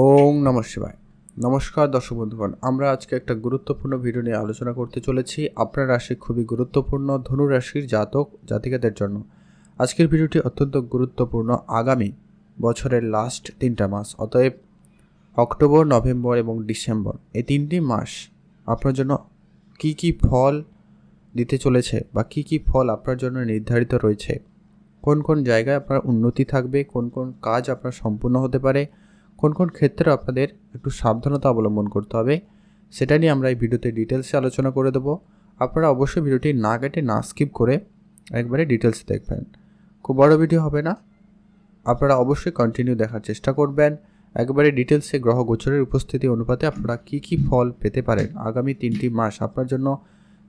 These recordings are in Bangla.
ওং নম শিবায়। নমস্কার দর্শক বন্ধুগণ, আমরা আজকে একটা গুরুত্বপূর্ণ ভিডিও নিয়ে আলোচনা করতে চলেছি। আপনার রাশি খুবই গুরুত্বপূর্ণ, ধনু রাশির জাতক, জাতিকাদের জন্য। আজকের ভিডিওটি অত্যন্ত গুরুত্বপূর্ণ আগামী বছরের লাস্ট তিনটা মাস, অতএব অক্টোবর, নভেম্বর এবং ডিসেম্বর, এই তিনটি মাস আপনার জন্য কি কি ফল দিতে চলেছে বা কি কি ফল আপনার জন্য নির্ধারিত রয়েছে, কোন কোন জায়গায় আপনার উন্নতি থাকবে, কোন কোন কাজ আপনার সম্পূর্ণ হতে পারে কোন কোন ক্ষেত্রে আপনাদের একটু সাবধানতা অবলম্বন করতে হবে, সেটা নিয়ে আমরা এই ভিডিওতে ডিটেলসে আলোচনা করে দেবো। আপনারা অবশ্যই ভিডিওটি না কেটে, না স্কিপ করে একবারে ডিটেলস দেখবেন। খুব বড় ভিডিও হবে না। আপনারা অবশ্যই কন্টিনিউ দেখার চেষ্টা করবেন। একবারে ডিটেলসে গ্রহ গোচরের উপস্থিতি অনুপাতে আপনারা কি কি ফল পেতে পারেন আগামী তিনটি মাস। আপনার জন্য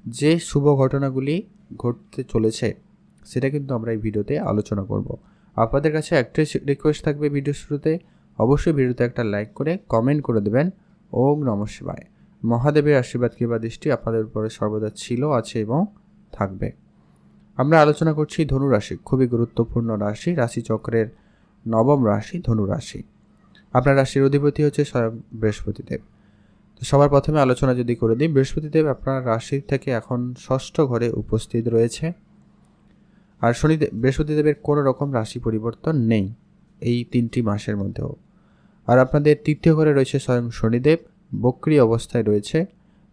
যে শুভ ঘটনাগুলি ঘটতে চলেছে, সেটা কিন্তু আমরা এই ভিডিওতে আলোচনা করব। আপনাদের কাছে একটাই রিকোয়েস্ট থাকবে ভিডিও শুরুতে অবশ্যই ভিডিওতে একটা লাইক করে কমেন্ট করে দেবেন। ওম নম শিবায়। মহাদেবের আশীর্বাদ কিংবা দৃষ্টি আপনাদের উপরে সর্বদা ছিল, আছে এবং থাকবে। আমরা আলোচনা করছি ধনু রাশি, খুবই গুরুত্বপূর্ণ রাশি, রাশিচক্রের নবম রাশি ধনু রাশি। আপনার রাশির অধিপতি হচ্ছে বৃহস্পতিদেব। তো সবার প্রথমে আলোচনা যদি করে দিই, বৃহস্পতিদেব আপনার রাশি থেকে এখন ষষ্ঠ ঘরে উপস্থিত রয়েছে। আর শনিদেব বৃহস্পতিদেবের কোনো রকম রাশি পরিবর্তন নেই, এই তিনটি মাসের মধ্যেও। আর আপনাদের তৃতীয় ঘরে রয়েছে স্বয়ং শনিদেব, বক্রি অবস্থায় রয়েছে।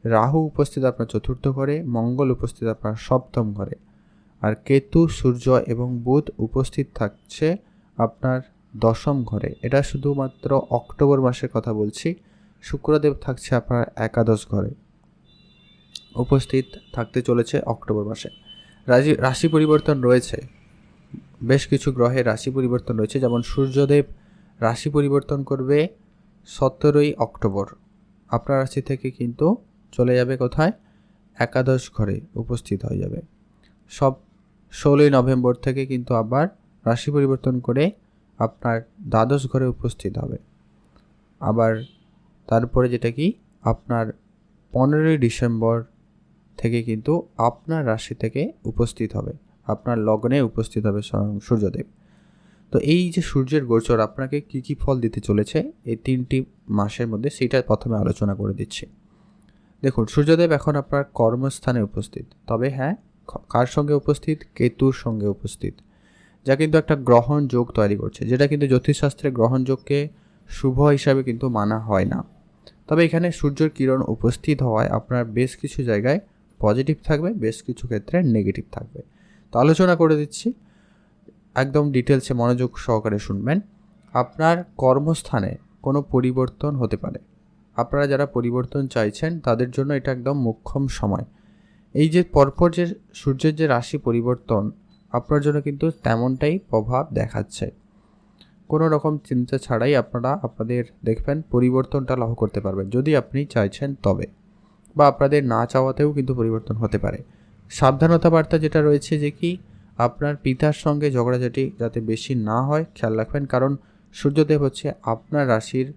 রাহু উপস্থিত আপনার চতুর্থ ঘরে, মঙ্গল উপস্থিত আপনার সপ্তম ঘরে। আর কেতু, সূর্য এবং বুধ উপস্থিত থাকছে আপনার দশম ঘরে। এটা শুধুমাত্র অক্টোবর মাসের কথা বলছি। শুক্রদেব থাকছে আপনার একাদশ ঘরে। উপস্থিত থাকতে চলেছে অক্টোবর মাসে। রাশি রাশি পরিবর্তন রয়েছে। বেশ কিছু গ্রহের রাশি পরিবর্তন রয়েছে। যেমন সূর্যদেব রাশি পরিবর্তন করবে সতেরোই অক্টোবর। আপনার রাশি থেকে কিন্তু চলে যাবে কোথায়? একাদশ ঘরে উপস্থিত হয়ে যাবে। সব ষোলোই নভেম্বর থেকে কিন্তু আবার রাশি পরিবর্তন করে আপনার দ্বাদশ ঘরে উপস্থিত হবে। আবার তারপরে যেটা কি? আপনার পনেরোই ডিসেম্বর থেকে কিন্তু আপনার রাশি থেকে উপস্থিত হবে। আপনার লগ্নে উপস্থিত হবে স্বয়ং সূর্যদেব। তো এই যে সূর্যের গোচর, আপনাকে কি কি ফল দিতে চলেছে? এই তিনটি মাসের মধ্যে সেটা প্রথমে আলোচনা করে দিচ্ছি। দেখুন, সূর্যদেব এখন আপনার কর্মস্থানে উপস্থিত। তবে হ্যাঁ কার সঙ্গে উপস্থিত? কেতুর সঙ্গে উপস্থিত। যা কিন্তু একটা গ্রহণ যোগ তৈরি করছে, যেটা কিন্তু জ্যোতিষশাস্ত্রে গ্রহণ যোগকে শুভ হিসাবে কিন্তু মানা হয় না। তবে এখানে সূর্যের কিরণ উপস্থিত হওয়ায় আপনার বেশ কিছু জায়গায় পজিটিভ থাকবে, বেশ কিছু ক্ষেত্রে নেগেটিভ থাকবে। তো আলোচনা করে দিচ্ছি। একদম ডিটেলসে মনোযোগ সহকারে শুনবেন। আপনার কর্মস্থানে কোনো পরিবর্তন হতে পারে। আপনারা যারা পরিবর্তন চাইছেন, তাদের জন্য এটা একদম মুখ্যম সময়। এই যে পরপর যে সূর্যের যে রাশি পরিবর্তন, আপনার জন্য কিন্তু তেমনটাই প্রভাব দেখাচ্ছে। কোনো রকম চিন্তা ছাড়াই আপনারা আপনাদের দেখবেন পরিবর্তনটা লাভ করতে পারবেন, যদি আপনি চাইছেন তবে। বা আপনাদের না চাওয়াতেও কিন্তু পরিবর্তন হতে পারে। সাবধানতা বার্তা যেটা রয়েছে যে কি আপনার পিতার সঙ্গে ঝগড়াঝাটি যাতে বেশি না হয়, খেয়াল রাখবেন। কারণ সূর্যদেব হচ্ছে আপনার রাশির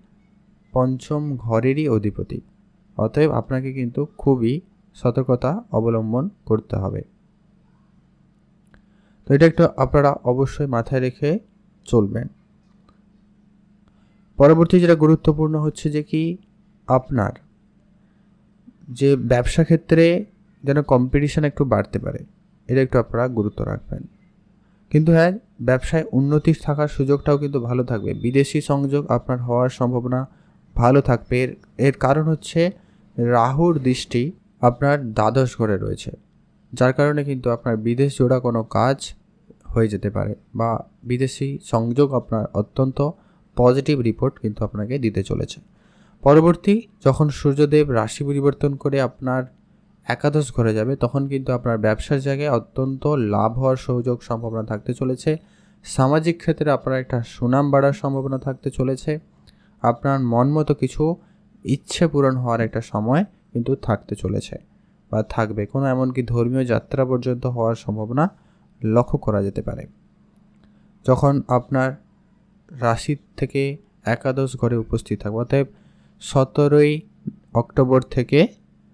পঞ্চম ঘরেরই অধিপতি। অতএব আপনাকে কিন্তু খুবই সতর্কতা অবলম্বন করতে হবে। তো এটা একটু আপনারা অবশ্যই মাথায় রেখে চলবেন। পরবর্তী যেটা গুরুত্বপূর্ণ হচ্ছে যে কি, আপনার যে ব্যবসা ক্ষেত্রে যেন কম্পিটিশান একটু বাড়তে পারে। এটা একটু আপনারা গুরুত্ব রাখবেন। কিন্তু হ্যাঁ ব্যবসায় উন্নতি থাকার সুযোগটাও কিন্তু ভালো থাকবে। বিদেশি সংযোগ আপনার হওয়ার সম্ভাবনা ভালো থাকবে। এর এর কারণ হচ্ছে রাহুর দৃষ্টি আপনার দ্বাদশ ঘরে রয়েছে। যার কারণে কিন্তু আপনার বিদেশ জোড়া কোনো কাজ হয়ে যেতে পারে বা বিদেশি সংযোগ আপনার অত্যন্ত পজিটিভ রিপোর্ট কিন্তু আপনাকে দিতে চলেছে। পরবর্তী যখন সূর্যদেব রাশি পরিবর্তন করে আপনার একাদশ ঘরে যাবে, তখন কিন্তু আপনার ব্যবসার জায়গায় অত্যন্ত লাভ হওয়ার সুযোগ সম্ভাবনা থাকতে চলেছে। সামাজিক ক্ষেত্রে আপনার একটা সুনাম বাড়ার সম্ভাবনা থাকতে চলেছে। আপনার মন মতো কিছু ইচ্ছে পূরণ হওয়ার একটা সময় কিন্তু থাকতে চলেছে বা থাকবে। কোনো এমনকি ধর্মীয় যাত্রা পর্যন্ত হওয়ার সম্ভাবনা লক্ষ্য করা যেতে পারে। যখন আপনার রাশি থেকে একাদশ ঘরে উপস্থিত থাকবে, অতএব সতেরোই অক্টোবর থেকে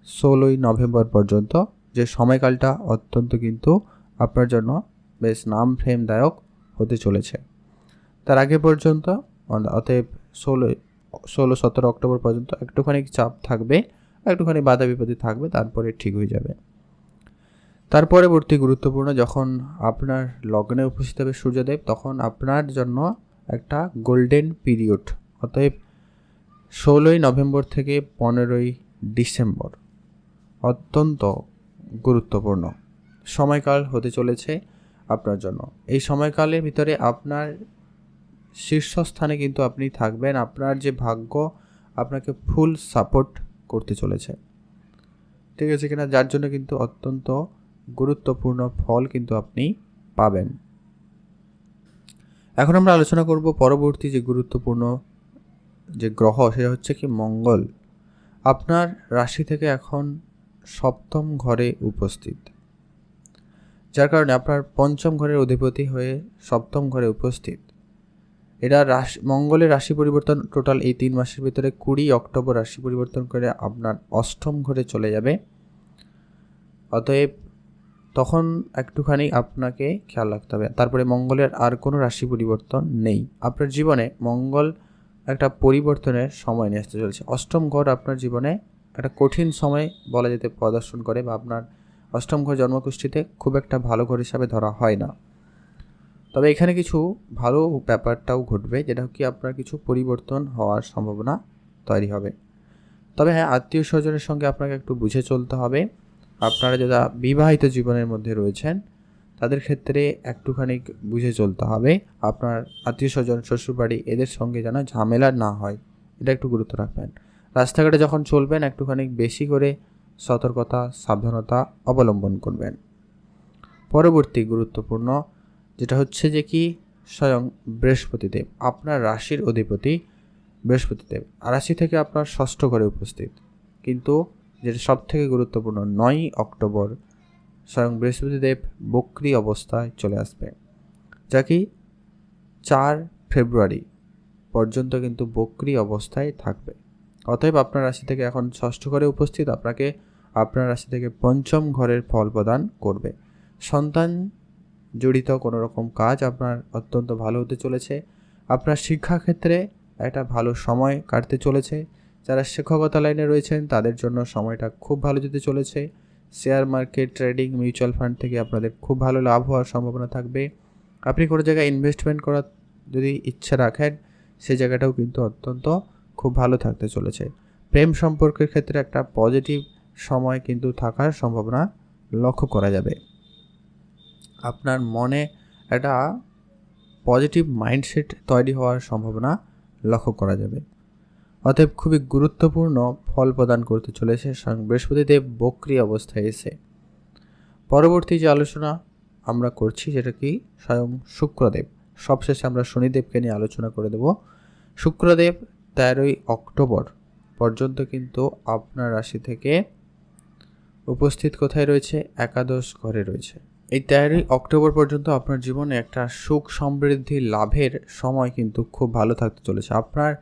ষোলোই নভেম্বর পর্যন্ত। যে সময়কালটা অত্যন্ত কিন্তু আপনার জন্য বেশ নাম ফ্রেমদায়ক হতে চলেছে। তার আগে পর্যন্ত, অতএব ষোলোই, ষোলো, সতেরো অক্টোবর পর্যন্ত একটুখানি চাপ থাকবে, একটুখানি বাধা বিপত্তি থাকবে, তারপরে ঠিক হয়ে যাবে। তার পরবর্তী গুরুত্বপূর্ণ, যখন আপনার লগ্নে উপস্থিত হবে সূর্যদেব, তখন আপনার জন্য একটা গোল্ডেন পিরিয়ড। অতএব ষোলোই নভেম্বর থেকে পনেরোই ডিসেম্বর অত্যন্ত গুরুত্বপূর্ণ। সময়কাল হতে চলেছে আপনার জন্য। এই সময়কালের ভিতরে আপনার শীর্ষস্থানে কিন্তু আপনি থাকবেন। আপনার যে ভাগ্য, আপনাকে ফুল সাপোর্ট করতে চলেছে। ঠিক আছে কিনা? যার জন্য কিন্তু অত্যন্ত গুরুত্বপূর্ণ ফল কিন্তু আপনি পাবেন। এখন আমরা আলোচনা করব পরবর্তী যে গুরুত্বপূর্ণ যে গ্রহ, সেটা হচ্ছে কি মঙ্গল। আপনার রাশি থেকে এখন সপ্তম ঘরে উপস্থিত। যার কারণে আপনার পঞ্চম ঘরের অধিপতি হয়ে সপ্তম ঘরে উপস্থিত। এটা রাশি, মঙ্গলের রাশি পরিবর্তন টোটাল এই তিন মাসের ভিতরে কুড়ি অক্টোবর রাশি পরিবর্তন করে আপনার অষ্টম ঘরে চলে যাবে। অতএব তখন একটুখানি আপনাকে খেয়াল রাখতে হবে। তারপরে মঙ্গলের আর কোনো রাশি পরিবর্তন নেই। আপনার জীবনে মঙ্গল একটা পরিবর্তনের সময় নিয়ে আসতে চলেছে। অষ্টম ঘর আপনার জীবনে একটা কঠিন সময় বলা যেতে প্রদর্শন করে বা আপনার অষ্টম ঘর জন্মকুষ্ঠিতে খুব একটা ভালো ঘর হিসাবে ধরা হয় না। তবে এখানে কিছু ভালো ব্যাপারটাও ঘটবে, যেটা কি আপনার কিছু পরিবর্তন হওয়ার সম্ভাবনা তৈরি হবে। তবে হ্যাঁ আত্মীয় স্বজনের সঙ্গে আপনাকে একটু বুঝে চলতে হবে। আপনারা যারা বিবাহিত জীবনের মধ্যে রয়েছেন, তাদের ক্ষেত্রে একটুখানি বুঝে চলতে হবে। আপনার আত্মীয় স্বজন, শ্বশুরবাড়ি, এদের সঙ্গে যেন ঝামেলা না হয়, এটা একটু গুরুত্ব রাখবেন। রাস্তাঘাটে যখন চলবেন, একটুখানি বেশি করে সতর্কতা, সাবধানতা অবলম্বন করবেন। পরবর্তী গুরুত্বপূর্ণ যেটা হচ্ছে যে কি, স্বয়ং বৃহস্পতিদেব, আপনার রাশির অধিপতি বৃহস্পতিদেব। রাশি থেকে আপনার ষষ্ঠ ঘরে উপস্থিত। কিন্তু যেটা সব থেকে গুরুত্বপূর্ণ, নয়ই অক্টোবর স্বয়ং বৃহস্পতিদেব বক্রি অবস্থায় চলে আসবে। যা কি, চার ফেব্রুয়ারি পর্যন্ত কিন্তু বক্রি অবস্থায় থাকবে। অতএব আপনার রাশি থেকে এখন ষষ্ঠ ঘরে উপস্থিত, আপনাকে আপনার রাশি থেকে পঞ্চম ঘরের ফল প্রদান করবে। সন্তান জড়িত কোনো রকম কাজ আপনার অত্যন্ত ভালো হতে চলেছে। আপনার শিক্ষাক্ষেত্রে একটা ভালো সময় কাটতে চলেছে। যারা শিক্ষকতা লাইনে রয়েছেন, তাদের জন্য সময়টা খুব ভালো যেতে চলেছে। Share market, trading, mutual fund থেকে আপনাদের খুব ভালো লাভ হওয়ার সম্ভাবনা থাকবে। আপনি কোনো জায়গায় ইনভেস্টমেন্ট করার যদি ইচ্ছা রাখেন সেই জায়গাটাও কিন্তু অত্যন্ত খুব ভালো থাকতে চলেছে। প্রেম সম্পর্কের ক্ষেত্রে একটা পজিটিভ সময় কিন্তু থাকার সম্ভাবনা লক্ষ্য করা যাবে। আপনার মনে একটা পজিটিভ মাইন্ডসেট তৈরি হওয়ার সম্ভাবনা লক্ষ্য করা যাবে। অতএব খুবই গুরুত্বপূর্ণ ফল প্রদান করতে চলেছে স্বয়ং বৃহস্পতিদেব বক্রি অবস্থায় এসে। পরবর্তী যে আলোচনা আমরা করছি যেটা কি? স্বয়ং শুক্রদেব। সবশেষে আমরা শনিদেবকে নিয়ে আলোচনা করে দেব। শুক্রদেব তেরোই অক্টোবর পর্যন্ত কিন্তু আপনার রাশি থেকে উপস্থিত কোথায় রয়েছে? একাদশ ঘরে রয়েছে। এই তেরোই অক্টোবর পর্যন্ত আপনার জীবনে একটা সুখ সমৃদ্ধি লাভের সময় কিন্তু খুব ভালো থাকতে চলেছে। আপনার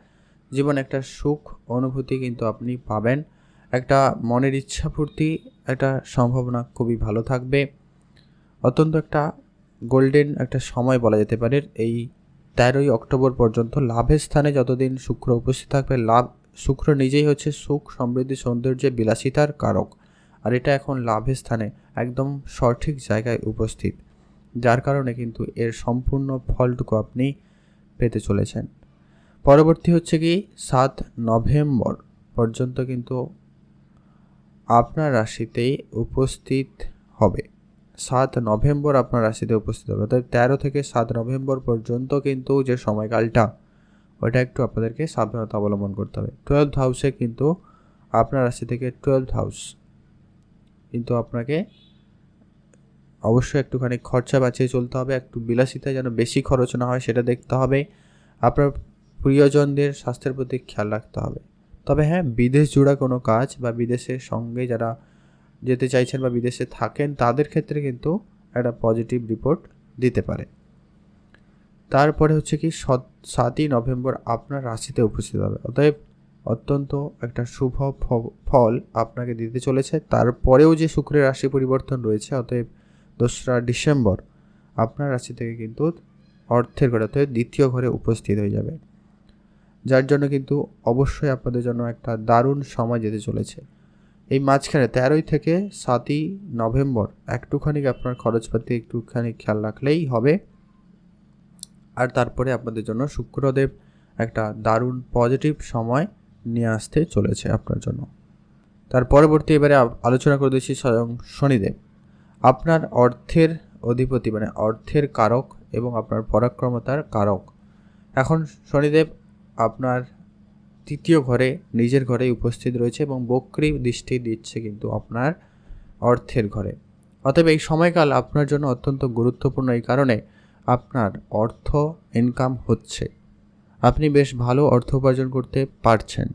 জীবনে একটা সুখ অনুভূতি কিন্তু আপনি পাবেন। একটা মনের ইচ্ছা ইচ্ছাপূর্তি, একটা সম্ভাবনা খুবই ভালো থাকবে। অত্যন্ত একটা গোল্ডেন একটা সময় বলা যেতে পারে। এই তেরোই অক্টোবর পর্যন্ত লাভের স্থানে যতদিন শুক্র উপস্থিত থাকবে, লাভ, শুক্র নিজেই হচ্ছে সুখ, সমৃদ্ধি সৌন্দর্যে বিলাসিতার কারক। আর এটা এখন লাভের স্থানে একদম সঠিক জায়গায় উপস্থিত, যার কারণে কিন্তু এর সম্পূর্ণ ফলটুকু আপনি পেতে চলেছেন। পরবর্তী হচ্ছে কি, সাত নভেম্বর পর্যন্ত কিন্তু আপনার রাশিতেই উপস্থিত হবে। সাত নভেম্বর আপনার রাশিতে উপস্থিত হবে। অর্থাৎ তেরো থেকে সাত নভেম্বর পর্যন্ত কিন্তু যে সময়কালটা, ওটা একটু আপনাদেরকে সাবধানতা অবলম্বন করতে হবে। টুয়েলভ হাউসে কিন্তু আপনার রাশি থেকে টুয়েলভ হাউস কিন্তু আপনাকে অবশ্যই একটুখানি খরচা বাঁচিয়ে চলতে হবে, একটু বিলাসিতা যেন বেশি খরচ না হয় সেটা দেখতে হবে। আপনার প্রিয়জনদের স্বাস্থ্যের প্রতি খেয়াল রাখতে হবে। তবে হ্যাঁ বিদেশ জোড়া কোনো কাজ বা বিদেশের সঙ্গে যারা যেতে চাইছেন বা বিদেশে থাকেন, তাদের ক্ষেত্রে কিন্তু একটা পজিটিভ রিপোর্ট দিতে পারে। তারপরে হচ্ছে কি সাতই নভেম্বর আপনার রাশিতে উপস্থিত হবে। অতএব অত্যন্ত একটা শুভ ফল আপনাকে দিতে চলেছে। তারপরেও যে শুক্রের রাশি পরিবর্তন রয়েছে, অতএব দোসরা ডিসেম্বর আপনার রাশি থেকে কিন্তু অর্থের ঘরে, অতএব দ্বিতীয় ঘরে উপস্থিত হয়ে যাবে। যার জন্য কিন্তু অবশ্যই আপনাদের জন্য একটা দারুণ সময় যেতে চলেছে। এই মাঝখানে তেরোই থেকে সাতই নভেম্বর একটুখানি আপনার খরচপাতি একটুখানি খেয়াল রাখলেই হবে। আর তারপরে আপনাদের জন্য শুক্রদেব একটা দারুণ পজিটিভ সময় নিয়ে আসতে চলেছে আপনার জন্য। তার পরবর্তী এবারে আলোচনা করে দিচ্ছি স্বয়ং শনিদেব। আপনার অর্থের অধিপতি মানে অর্থের কারক এবং আপনার পরাক্রমতার কারক। এখন শনিদেব আপনার তৃতীয় ঘরে নিজের ঘরে উপস্থিত রয়েছে এবং বক্রি দৃষ্টি দিচ্ছে কিন্তু আপনার অর্থের ঘরে। অতএব এই সময়কাল আপনার জন্য অত্যন্ত গুরুত্বপূর্ণ এই কারণে আপনার অর্থ ইনকাম হচ্ছে। আপনি বেশ ভালো অর্থ উপার্জন করতে পারছেন।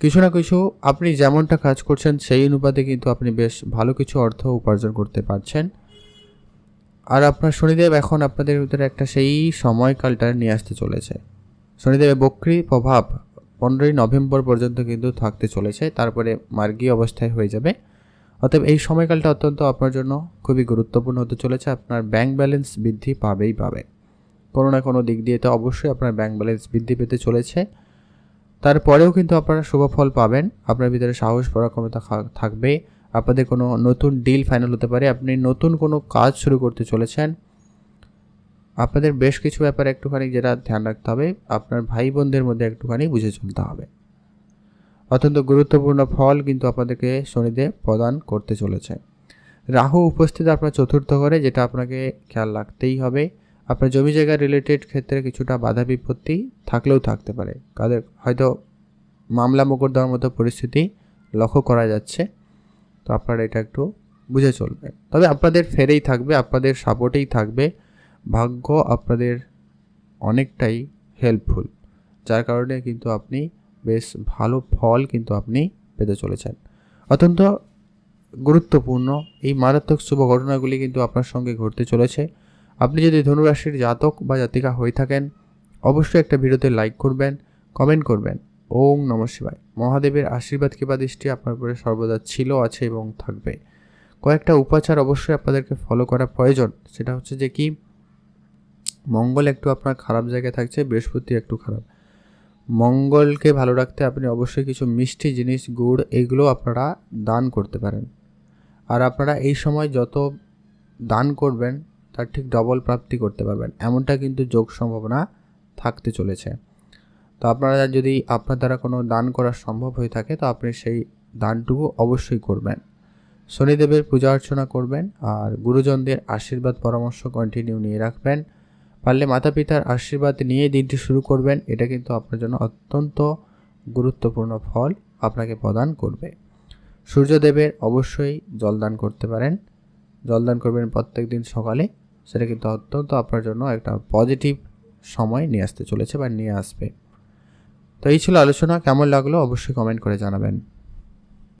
কিছু না কিছু আপনি যেমনটা কাজ করছেন সেই অনুপাতে কিন্তু আপনি বেশ ভালো কিছু অর্থ উপার্জন করতে পারছেন। আর আপনার শনিদেব এখন আপনাদের ভিতরে একটা সেই সময়কালটা নিয়ে আসতে চলেছে। শনিদেবের বক্রি প্রভাব পনেরোই নভেম্বর পর্যন্ত কিন্তু থাকতে চলেছে, তারপরে মার্গী অবস্থায় হয়ে যাবে। অতএব এই সময়কালটা অত্যন্ত আপনার জন্য খুবই গুরুত্বপূর্ণ হতে চলেছে, আপনার ব্যাংক ব্যালেন্স বৃদ্ধি পাবেই পাবে। কোনো না কোনো দিক দিয়ে তো অবশ্যই আপনার ব্যাংক ব্যালেন্স বৃদ্ধি পেতে চলেছে। তারপরেও কিন্তু আপনারা শুভ ফল পাবেন, আপনার ভিতরে সাহস, পরাক্রমতা থাকবে। আপনাদের কোনো নতুন ডিল ফাইনাল হতে পারে, আপনি নতুন কোনো কাজ শুরু করতে চলেছেন আপনাদের বেশ কিছু ব্যাপারে একটুখানি যেটা ধ্যান রাখতে হবে, আপনার ভাই বোনদের মধ্যে একটুখানি বুঝে চলতে হবে। অত্যন্ত গুরুত্বপূর্ণ ফল কিন্তু আপনাদেরকে শনিদেব প্রদান করতে চলেছে রাহু উপস্থিত আপনার চতুর্থ ঘরে, যেটা আপনাকে খেয়াল রাখতেই হবে। আপনার জমি জায়গা রিলেটেড ক্ষেত্রে কিছুটা বাধা বিপত্তি থাকলেও থাকতে পারে। কাদের হয়তো মামলা মোকদ্দমার মতো পরিস্থিতি লক্ষ্য করা যাচ্ছে। তো আপনারা এটা একটু বুঝে চলবে তবে আপনাদের ফেরেই থাকবে, আপনাদের সাপোর্টেই থাকবে। ভাগ্য আপনাদের অনেকটাই হেল্পফুল যার কারণে কিন্তু আপনি বেশ ভালো ফল কিন্তু আপনি পেতে চলেছেন। অত্যন্ত গুরুত্বপূর্ণ এই মারাত্মক শুভ ঘটনাগুলি কিন্তু আপনার সঙ্গে ঘটতে চলেছে। আপনি যদি ধনুরাশির জাতক বা জাতিকা হয়ে থাকেন, অবশ্যই একটা ভিডিওতে লাইক করবেন কমেন্ট করবেন। ওম নম শিবায়। মহাদেবের আশীর্বাদ কিংবা দৃষ্টি আপনার উপরে সর্বদা ছিল, আছে এবং থাকবে। কয়েকটা উপাচার অবশ্যই আপনাদেরকে ফলো করা প্রয়োজন। সেটা হচ্ছে যে কি? মঙ্গল একটু আপনার খারাপ জায়গায় থাকছে, বৃহস্পতি একটু খারাপ। মঙ্গলকে ভালো রাখতে আপনি অবশ্যই কিছু মিষ্টি জিনিস, গুড় এগুলো আপনারা দান করতে পারেন। আর আপনারা এই সময় যত দান করবেন, তার ঠিক ডবল প্রাপ্তি করতে পারবেন। এমনটা কিন্তু যোগ সম্ভাবনা থাকতে চলেছে। তো আপনারা যদি আপনার দ্বারা কোনো দান করা সম্ভব হয়ে থাকে, তো আপনি সেই দানটুকু অবশ্যই করবেন। শনিদেবের পূজা অর্চনা করবেন, আর গুরুজনদের আশীর্বাদ পরামর্শ কন্টিনিউ নিয়ে রাখবেন। পারলে মাতা পিতার আশীর্বাদ নিয়ে দিনটি শুরু করবেন। এটা কিন্তু আপনার জন্য অত্যন্ত গুরুত্বপূর্ণ ফল আপনাকে প্রদান করবে। সূর্যদেবের অবশ্যই জলদান করতে পারেন। জলদান করবেন প্রত্যেক দিন সকালে। সেটা কিন্তু অত্যন্ত আপনার জন্য একটা পজিটিভ সময় নিয়ে আসতে চলেছে বা নিয়ে আসবে। তো এই ছিল আলোচনা। কেমন লাগল অবশ্যই কমেন্ট করে জানাবেন।